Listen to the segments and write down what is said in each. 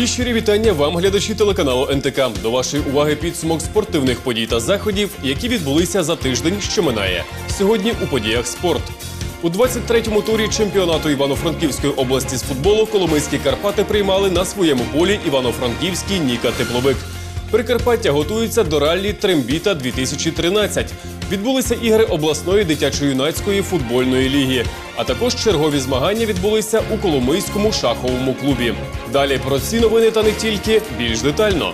Мої щирі вітання вам, глядачі телеканалу НТК. До вашої уваги підсумок спортивних подій та заходів, які відбулися за тиждень, що минає. Сьогодні у подіях спорт. У 23-му турі чемпіонату Івано-Франківської області з футболу Коломийські Карпати приймали на своєму полі Івано-Франківський Ніка Тепловик. Прикарпаття готується до раллі Трембіта 2013. Відбулися ігри обласної дитячо-юнацької футбольної ліги. А також чергові змагання відбулися у Коломийському шаховому клубі. Далі про ці новини та не тільки більш детально.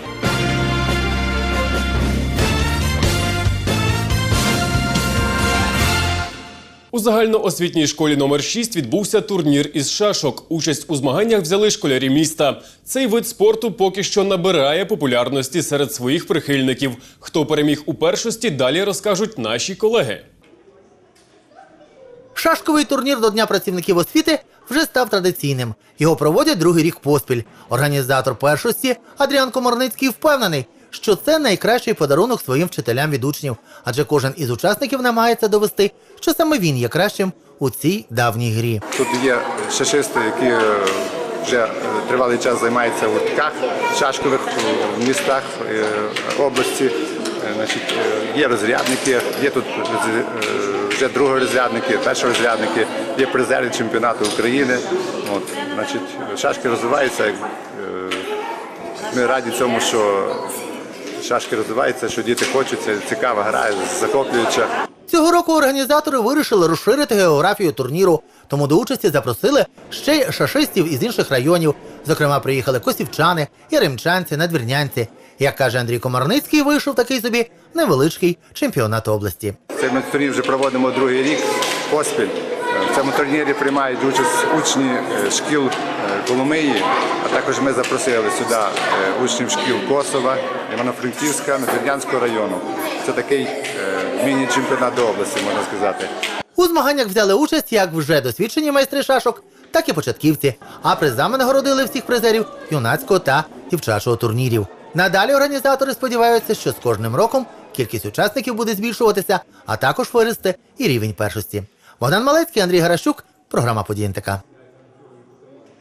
У загальноосвітній школі номер 6 відбувся турнір із шашок. Участь у змаганнях взяли школярі міста. Цей вид спорту поки що набирає популярності серед своїх прихильників. Хто переміг у першості, далі розкажуть наші колеги. Шашковий турнір до Дня працівників освіти вже став традиційним. Його проводять другий рік поспіль. Організатор першості Адріан Комарницький впевнений, що це найкращий подарунок своїм вчителям від учнів, адже кожен із учасників намагається довести, що саме він є кращим у цій давній грі. Тут є шашисти, які е, вже е, тривалий час займаються в гуртках шашкових в містах е, області. Е, Значить, е, є розрядники, є тут е, вже другорозрядники, першорозрядники, є призери чемпіонату України. От, значить, шашки розвиваються. Е, Ми раді цьому, що шашки розвиваються, що діти хочуть, це цікава гра, захоплююча. Цього року організатори вирішили розширити географію турніру, тому до участі запросили ще й шашистів із інших районів. Зокрема, приїхали косівчани, яремчанці, надвірнянці. Як каже Андрій Комарницький, вийшов такий собі невеличкий чемпіонат області. Цей ми турнір вже проводимо другий рік поспіль. В цьому турнірі приймають участь учні е, шкіл е, Коломиї, а також ми запросили сюди е, учнів шкіл Косова, Івано-Франківська, Надвірнянського району. Це такий міні-чемпіонат до області, можна сказати. У змаганнях взяли участь як вже досвідчені майстри шашок, так і початківці. А призами нагородили всіх призерів юнацького та дівчачого турнірів. Надалі організатори сподіваються, що з кожним роком кількість учасників буде збільшуватися, а також виросте і рівень першості. Богдан Малецький, Андрій Гаращук, програма «Події НТК».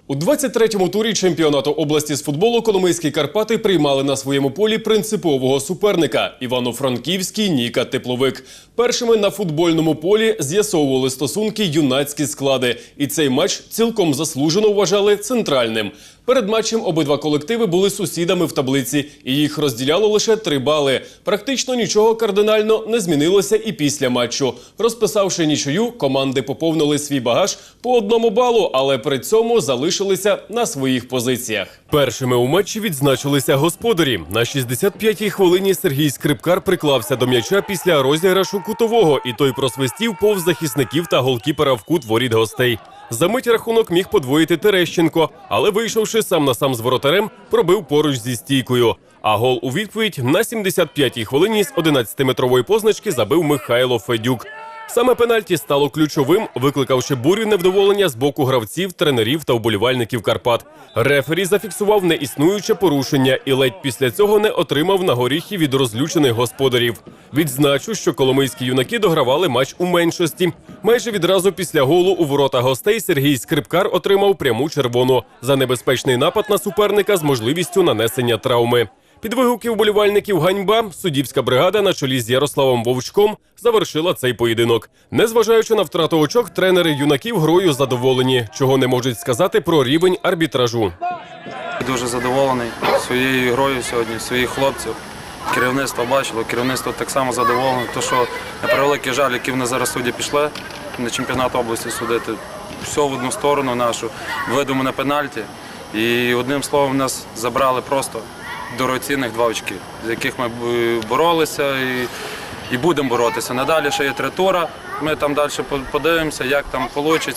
У 23-му турі чемпіонату області з футболу Коломийські Карпати приймали на своєму полі принципового суперника Івано-Франківський Ніка Тепловик. Першими на футбольному полі з'ясовували стосунки юнацькі склади, і цей матч цілком заслужено вважали центральним. Перед матчем обидва колективи були сусідами в таблиці, і їх розділяло лише три бали. Практично нічого кардинально не змінилося і після матчу. Розписавши нічию, команди поповнили свій багаж по одному балу, але при цьому залишилися на своїх позиціях. Першими у матчі відзначилися господарі. На 65-й хвилині Сергій Скрипкар приклався до м'яча після розіграшу кутового, і той просвистів повз захисників та голкіпера в кут воріт гостей. Замить рахунок міг подвоїти Терещенко, але вийшовши сам на сам з воротарем, пробив поруч зі стійкою. А гол у відповідь на 75-й хвилині з 11-метрової позначки забив Михайло Федюк. Саме пенальті стало ключовим, викликавши бурю невдоволення з боку гравців, тренерів та вболівальників Карпат. Рефері зафіксував неіснуюче порушення і ледь після цього не отримав на горіхи від розлючених господарів. Відзначу, що коломийські юнаки догравали матч у меншості. Майже відразу після голу у ворота гостей Сергій Скрипкар отримав пряму червону за небезпечний напад на суперника з можливістю нанесення травми. Під вигуки вболівальників ганьба суддівська бригада на чолі з Ярославом Вовчком завершила цей поєдинок. Незважаючи на втрату очок, тренери юнаків грою задоволені, чого не можуть сказати про рівень арбітражу. Дуже задоволений своєю грою сьогодні, своїх хлопців. Керівництво бачило, керівництво так само задоволене. То, що на превеликий жаль, які вони зараз судді пішли на чемпіонат області судити, все в одну сторону нашу, видумане пенальті. І одним словом нас забрали просто дорогоцінних два очки, з яких ми боролися і, і будемо боротися. Надалі ще є три тура. Ми там далі по- подивимося, як там вийде.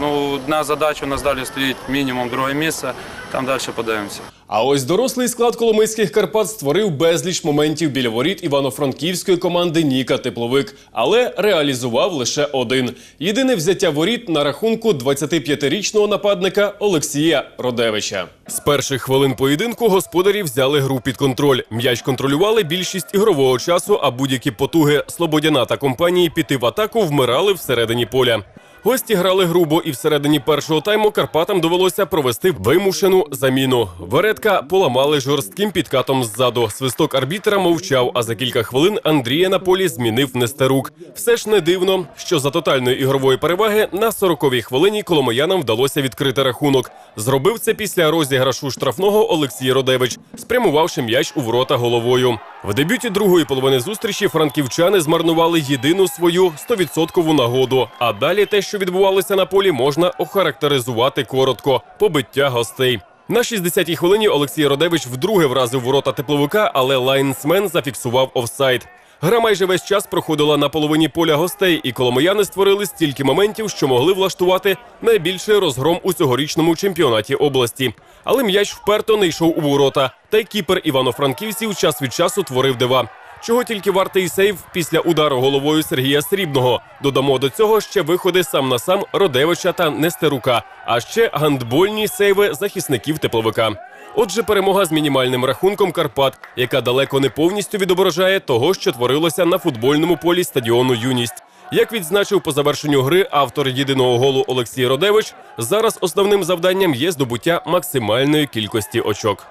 Ну, одна задача у нас далі стоїть мінімум друге місце, там далі подивимося. А ось дорослий склад коломийських Карпат створив безліч моментів біля воріт івано-франківської команди Ніка Тепловик, але реалізував лише один. Єдине взяття воріт на рахунку 25-річного нападника Олексія Родевича. З перших хвилин поєдинку господарі взяли гру під контроль. М'яч контролювали більшість ігрового часу, а будь-які потуги Слободяна та компанії піти в атаку вмирали всередині поля. Гості грали грубо, і всередині першого тайму Карпатам довелося провести вимушену заміну. Веретка поламали жорстким підкатом ззаду. Свисток арбітра мовчав, а за кілька хвилин Андрія на полі змінив Нестерук. Все ж не дивно, що за тотальної ігрової переваги на 40-й хвилині коломиянам вдалося відкрити рахунок. Зробив це після розіграшу штрафного Олексій Родевич, спрямувавши м'яч у ворота головою. В дебюті другої половини зустрічі франківчани змарнували єдину свою 100% нагоду. А далі те, що відбувалося на полі, можна охарактеризувати коротко побиття гостей. На 60-й хвилині Олексій Родевич вдруге вразив ворота тепловика, але лайнсмен зафіксував офсайд. Гра майже весь час проходила на половині поля гостей, і коломияни створили стільки моментів, що могли влаштувати найбільший розгром у цьогорічному чемпіонаті області. Але м'яч вперто не йшов у ворота, та й кіпер Івано-Франківців час від часу творив дива. Чого тільки вартий сейв після удару головою Сергія Срібного. Додамо до цього ще виходи сам на сам Родевича та Нестерука, а ще гандбольні сейви захисників тепловика. Отже, перемога з мінімальним рахунком Карпат, яка далеко не повністю відображає того, що творилося на футбольному полі стадіону Юність. Як відзначив по завершенню гри автор єдиного голу Олексій Родевич, зараз основним завданням є здобуття максимальної кількості очок.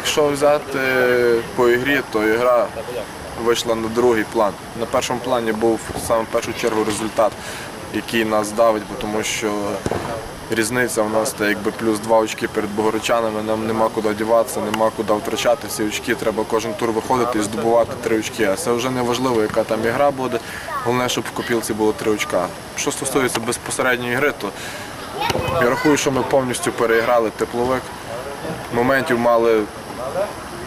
Якщо взяти по ігрі, то ігра вийшла на другий план. На першому плані був саме в першу чергу результат, який нас давить, тому що різниця в нас це якби плюс два очки перед богородчанами. Нам нема куди діватися, нема куди втрачати ці очки. Треба кожен тур виходити і здобувати три очки. А це вже не важливо, яка там ігра буде. Головне, щоб в копілці було три очка. Що стосується безпосередньої гри, то я рахую, що ми повністю переіграли тепловик. Моментів мали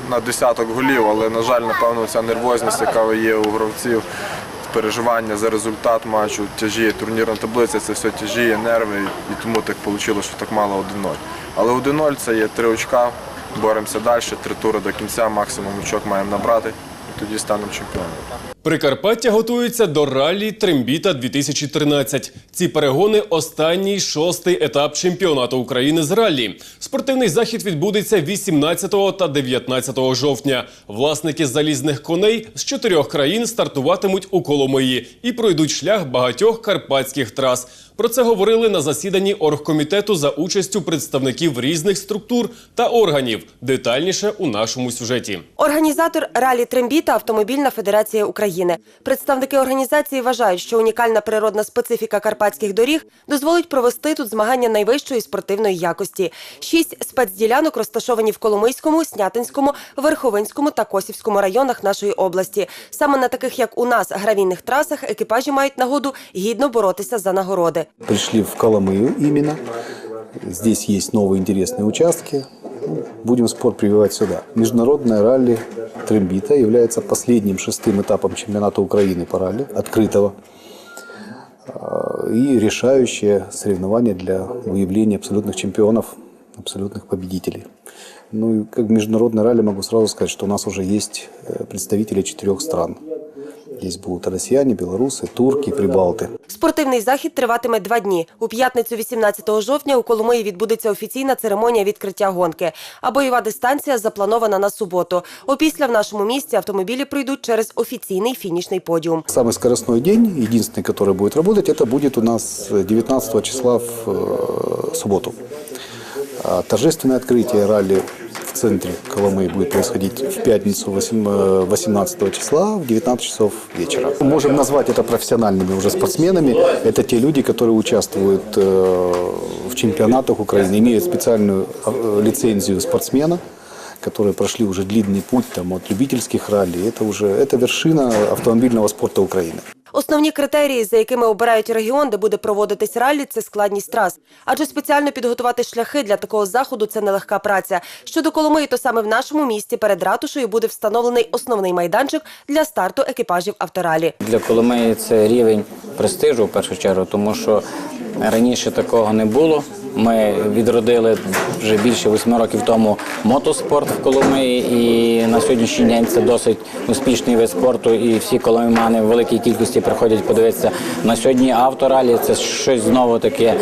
на десяток голів, але, на жаль, напевно, ця нервозність, яка є у гравців, переживання за результат матчу, тяжіє. Турнірна таблиця, це все тяжіє нерви, і тому так вийшло, що так мало 1-0. Але 1-0 це є три очка, боремося далі, три тури до кінця, максимум очок маємо набрати, і тоді станемо чемпіонами. Прикарпаття готується до раллі Трембіта 2013. Ці перегони останній шостий етап чемпіонату України з раллі. Спортивний захід відбудеться 18 та 19 жовтня. Власники залізних коней з чотирьох країн стартуватимуть у Коломиї і пройдуть шлях багатьох карпатських трас. Про це говорили на засіданні оргкомітету за участю представників різних структур та органів. Детальніше у нашому сюжеті. Організатор ралі Трембіта Автомобільна Федерація України. Представники організації вважають, що унікальна природна специфіка карпатських доріг дозволить провести тут змагання найвищої спортивної якості. Шість спецділянок розташовані в Коломийському, Снятинському, Верховинському та Косівському районах нашої області. Саме на таких, як у нас, гравійних трасах екіпажі мають нагоду гідно боротися за нагороди. Пришли в Коломыю именно. Здесь есть новые интересные участки. Будем спорт прививать сюда. Международное ралли Трембита является последним шестым этапом чемпионата Украины по ралли, открытого. А, И решающее соревнование для выявления абсолютных чемпионов, абсолютных победителей. Ну и как международное ралли могу сразу сказать, что у нас уже есть э, представители четырех стран. Здесь будут россияне, белорусы, турки, прибалты. Спортивний захід триватиме два дні. У п'ятницю, 18 жовтня, у Коломиї відбудеться офіційна церемонія відкриття гонки. А бойова дистанція запланована на суботу. Опісля в нашому місті автомобілі пройдуть через офіційний фінішний подіум. Самый скоростной день, единственный, который будет работать, это будет у нас 19 числа в э, субботу. А Торжественное открытие ралли центре Коломы будет происходить в пятницу восем- э, 18 числа в 19 часов вечера. Мы Можем назвать это профессиональными уже спортсменами. Это те люди, которые участвуют э, в чемпионатах Украины, имеют специальную э, лицензию спортсмена которые прошли уже длинный путь там, от любительских ралли. Это уже это вершина автомобильного спорта Украины. Основні критерії, за якими обирають регіон, де буде проводитись раллі, це складність трас. Адже спеціально підготувати шляхи для такого заходу це нелегка праця. Щодо Коломиї, то саме в нашому місті перед ратушею буде встановлений основний майданчик для старту екіпажів авторалі. Для Коломиї це рівень престижу в першу чергу, тому що раніше такого не було. Ми відродили вже більше восьми років тому мотоспорт в Коломиї, і на сьогоднішній день це досить успішний вид спорту. І всі коломияни в великій кількості приходять подивитися. На сьогодні авторалі це щось знову таке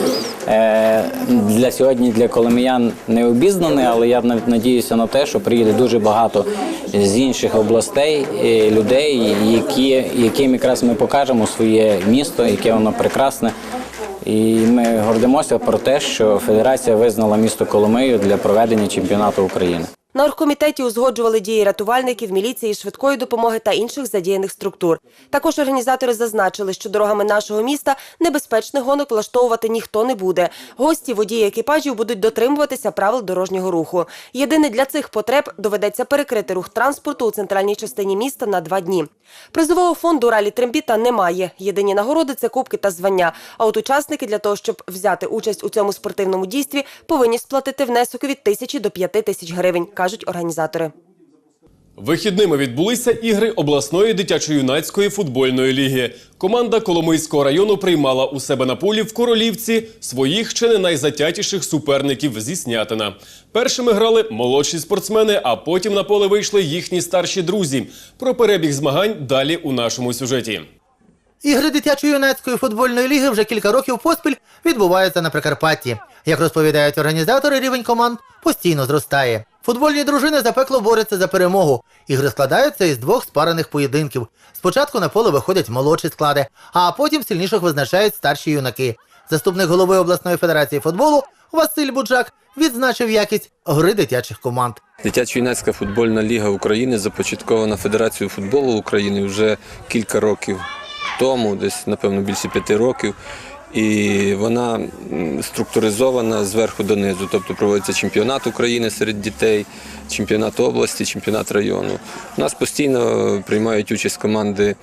е, для сьогодні для коломиян не обізнане, але я надіюся на те, що приїде дуже багато з інших областей е, людей, які, яким якраз ми покажемо своє місто, яке воно прекрасне. І ми гордимося про те, що федерація визнала місто Коломию для проведення чемпіонату України. На оргкомітеті узгоджували дії рятувальників, міліції, швидкої допомоги та інших задіяних структур. Також організатори зазначили, що дорогами нашого міста небезпечних гонок влаштовувати ніхто не буде. Гості, водії екіпажів будуть дотримуватися правил дорожнього руху. Єдине для цих потреб доведеться перекрити рух транспорту у центральній частині міста на два дні. Призового фонду ралі Трембіта немає. Єдині нагороди це кубки та звання. А от учасники для того, щоб взяти участь у цьому спортивному дійстві, повинні сплатити внесок від тисячі до п'яти тисяч гривень, кажуть організатори. Вихідними відбулися ігри обласної дитячо-юнацької футбольної ліги. Команда Коломийського району приймала у себе на полі в Королівці своїх чи не найзатятіших суперників зі Снятина. Першими грали молодші спортсмени, а потім на поле вийшли їхні старші друзі. Про перебіг змагань далі у нашому сюжеті. Ігри дитячої юнацької футбольної ліги вже кілька років поспіль відбуваються на Прикарпатті. Як розповідають організатори, рівень команд постійно зростає. Футбольні дружини запекло борються за перемогу. Ігри складаються із двох спарених поєдинків. Спочатку на поле виходять молодші склади, а потім сильніших визначають старші юнаки. Заступник голови обласної федерації футболу Василь Буджак відзначив якість гри дитячих команд. Дитячо-юнацька футбольна ліга України започаткована Федерацією футболу України вже кілька років тому, десь напевно більше п'яти років. І вона структуризована зверху донизу, тобто проводиться чемпіонат України серед дітей, чемпіонат області, чемпіонат району. У нас постійно приймають участь команди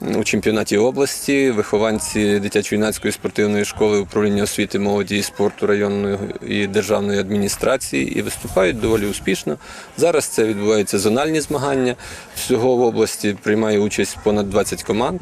у чемпіонаті області, вихованці дитячо-юнацької спортивної школи управління освіти, молоді і спорту районної і державної адміністрації і виступають доволі успішно. Зараз це відбуваються зональні змагання. Всього в області приймає участь понад 20 команд.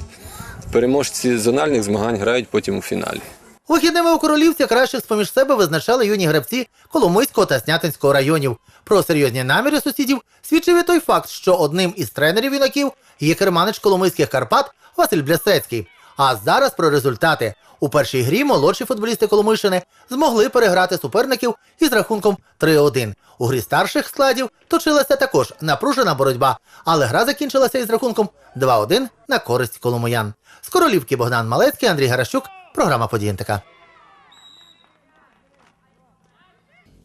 Переможці зональних змагань грають потім у фіналі. Вихідними у королівці кращих з-поміж себе визначали юні гравці Коломийського та Снятинського районів. Про серйозні наміри сусідів свідчив і той факт, що одним із тренерів юнаків є керманич Коломийських Карпат Василь Блясецький. А зараз про результати. У першій грі молодші футболісти Коломийщини змогли переграти суперників із рахунком 3-1. У грі старших складів точилася також напружена боротьба, але гра закінчилася із рахунком 2-1 на користь коломиян. З королівки Богдан Малецький, Андрій Гаращук, програма «Події НТК».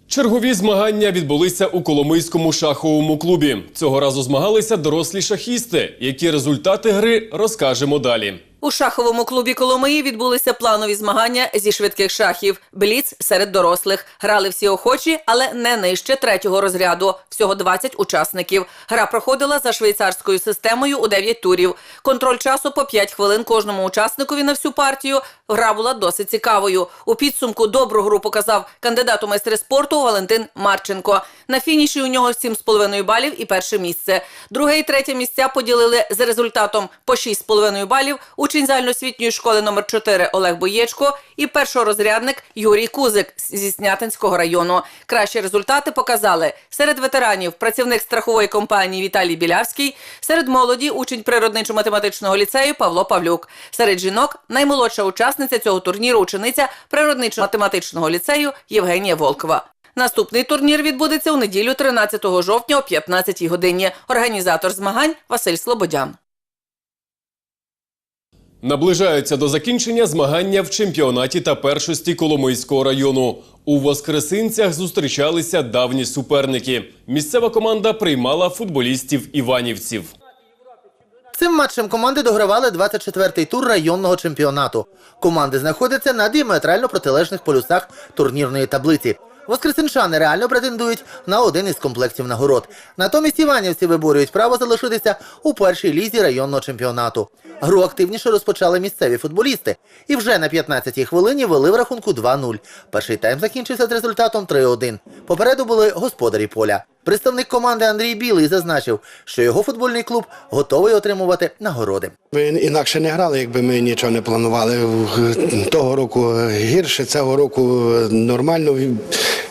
Чергові змагання відбулися у Коломийському шаховому клубі. Цього разу змагалися дорослі шахісти. Які результати гри розкажемо далі. У шаховому клубі Коломиї відбулися планові змагання зі швидких шахів. Бліц серед дорослих. Грали всі охочі, але не нижче третього розряду. Всього 20 учасників. Гра проходила за швейцарською системою у 9 турів. Контроль часу по 5 хвилин кожному учасникові на всю партію. Гра була досить цікавою. У підсумку добру гру показав кандидат у майстри спорту Валентин Марченко. На фініші у нього 7,5 балів і перше місце. Друге і третє місця поділили за результатом по 6,5 балів учень загальноосвітньої школи номер 4 Олег Боєчко і першорозрядник Юрій Кузик зі Снятинського району. Кращі результати показали серед ветеранів працівник страхової компанії Віталій Білявський, серед молоді учень природничо-математичного ліцею Павло Павлюк. Серед жінок наймолодша учасниця цього турніру учениця природничо-математичного ліцею Євгенія Волкова. Наступний турнір відбудеться у неділю 13 жовтня о 15 годині. Організатор змагань Василь Слободян. Наближаються до закінчення змагання в чемпіонаті та першості Коломийського району. У Воскресинцях зустрічалися давні суперники. Місцева команда приймала футболістів іванівців. Цим матчем команди догравали 24-й тур районного чемпіонату. Команди знаходяться на діаметрально протилежних полюсах турнірної таблиці. Воскресенчани реально претендують на один із комплектів нагород. Натомість іванівці виборюють право залишитися у першій лізі районного чемпіонату. Гру активніше розпочали місцеві футболісти і вже на 15-й хвилині вели в рахунку 2-0. Перший тайм закінчився з результатом 3-1. Попереду були господарі поля. Представник команди Андрій Білий зазначив, що його футбольний клуб готовий отримувати нагороди. Ми інакше не грали, якби ми нічого не планували. Того року гірше, цього року нормально.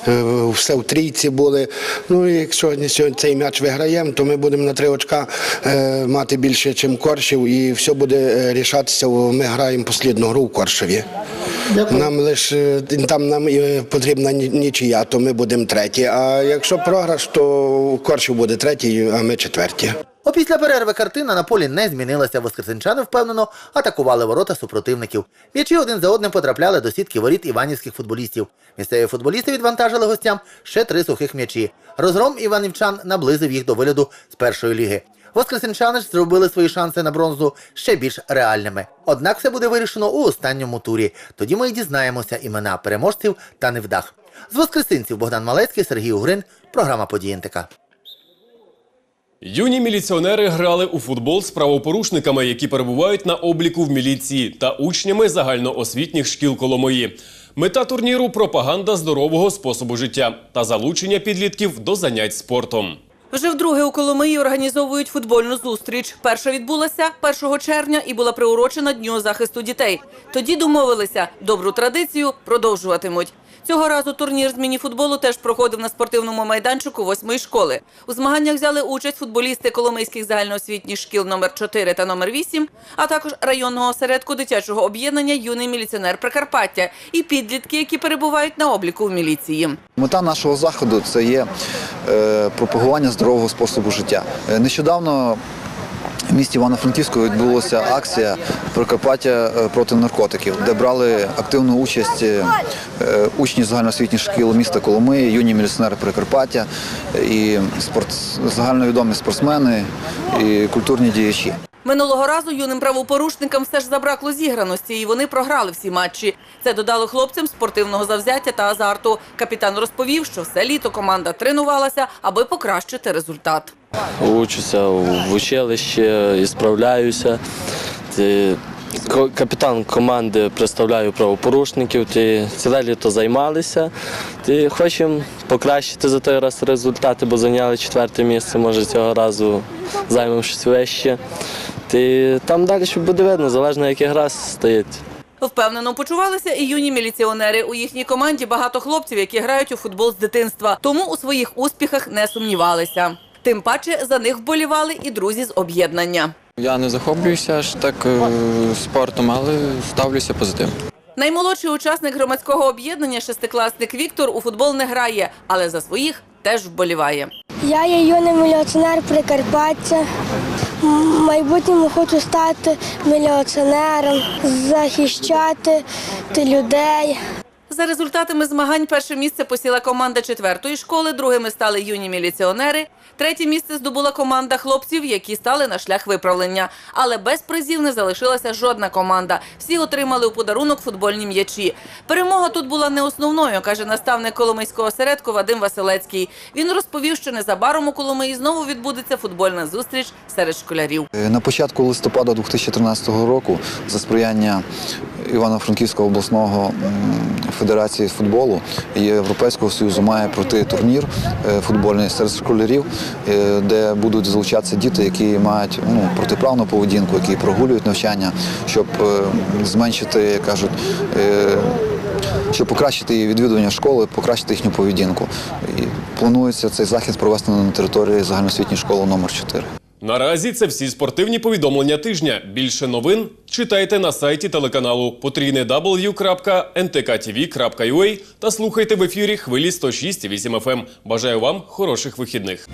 е, Все в трійці були. Ну і якщо сьогодні цей м'яч виграємо, то ми будемо на три очка е, мати більше, ніж Коршів, і все буде е, рішатися. Ми граємо послідну гру в Коршеві. Нам лише там нам е, потрібна нічия, то ми будемо треті. А якщо програш, то Коршів буде третій, а ми четверті. Опісля перерви картина на полі не змінилася. Воскресенчани впевнено атакували ворота супротивників. М'ячі один за одним потрапляли до сітки воріт іванівських футболістів. Місцеві футболісти відвантажили гостям ще три сухих м'ячі. Розгром іванівчан наблизив їх до вигляду з першої ліги. Воскресенчани ж зробили свої шанси на бронзу ще більш реальними. Однак все буде вирішено у останньому турі. Тоді ми й дізнаємося імена переможців та невдах. З воскресинців Богдан Малецький, Сергій Угрин, програма «Події НТК». Юні міліціонери грали у футбол з правопорушниками, які перебувають на обліку в міліції, та учнями загальноосвітніх шкіл Коломиї. Мета турніру пропаганда здорового способу життя та залучення підлітків до занять спортом. Вже вдруге у Коломиї організовують футбольну зустріч. Перша відбулася 1 червня і була приурочена Дню захисту дітей. Тоді домовилися, добру традицію продовжуватимуть. Цього разу турнір з мініфутболу теж проходив на спортивному майданчику восьмої школи. У змаганнях взяли участь футболісти Коломийських загальноосвітніх шкіл номер 4 та номер 8, а також районного осередку дитячого об'єднання Юний міліціонер Прикарпаття і підлітки, які перебувають на обліку в міліції. Мета нашого заходу це є е, пропагування здорового способу життя. Е, Нещодавно в місті Івано-Франківську відбулася акція Прикарпаття е, проти наркотиків, де брали активну участь е, е, учні загальноосвітніх шкіл міста Коломиї, юні міліціонери Прикарпаття і спорт, загальновідомі спортсмени і культурні діячі. Минулого разу юним правопорушникам все ж забракло зіграності, і вони програли всі матчі. Це додало хлопцям спортивного завзяття та азарту. Капітан розповів, що все літо команда тренувалася, аби покращити результат. Учуся в училищі і справляюся. Капітан команди представляю правопорушників. Ті Ціле літо займалися. Ті Хочемо покращити за той раз результати, бо зайняли четверте місце. Може цього разу займемо щось вище. Ті Там далі буде видно, залежно який гра стоїть. Впевнено почувалися і юні міліціонери. У їхній команді багато хлопців, які грають у футбол з дитинства, тому у своїх успіхах не сумнівалися. Тим паче за них вболівали і друзі з об'єднання. Я не захоплююся аж так е, спортом, але ставлюся позитивно. Наймолодший учасник громадського об'єднання, шестикласник Віктор, у футбол не грає, але за своїх теж вболіває. Я є юний міліціонер Прикарпаття. Майбутньому хочу стати міліціонером, захищати людей. За результатами змагань перше місце посіла команда четвертої школи, другими стали юні міліціонери. Третє місце здобула команда хлопців, які стали на шлях виправлення. Але без призів не залишилася жодна команда. Всі отримали у подарунок футбольні м'ячі. Перемога тут була не основною, каже наставник Коломийського осередку Вадим Василецький. Він розповів, що незабаром у Коломиї знову відбудеться футбольна зустріч серед школярів. Е, На початку листопада 2013 року за сприяння Івано-Франківського обласного федерації футболу і Європейського союзу має пройти турнір е, футбольний серед школярів, е, де будуть залучатися діти, які мають ну, протиправну поведінку, які прогулюють навчання, щоб е, зменшити, як кажуть. щоб покращити її відвідування школи, покращити їхню поведінку. І планується цей захід провести на території загальноосвітньої школи номер 4. Наразі це всі спортивні повідомлення тижня. Більше новин читайте на сайті телеканалу www.ntkTV.ua та слухайте в ефірі хвилі 106,8 FM. Бажаю вам хороших вихідних.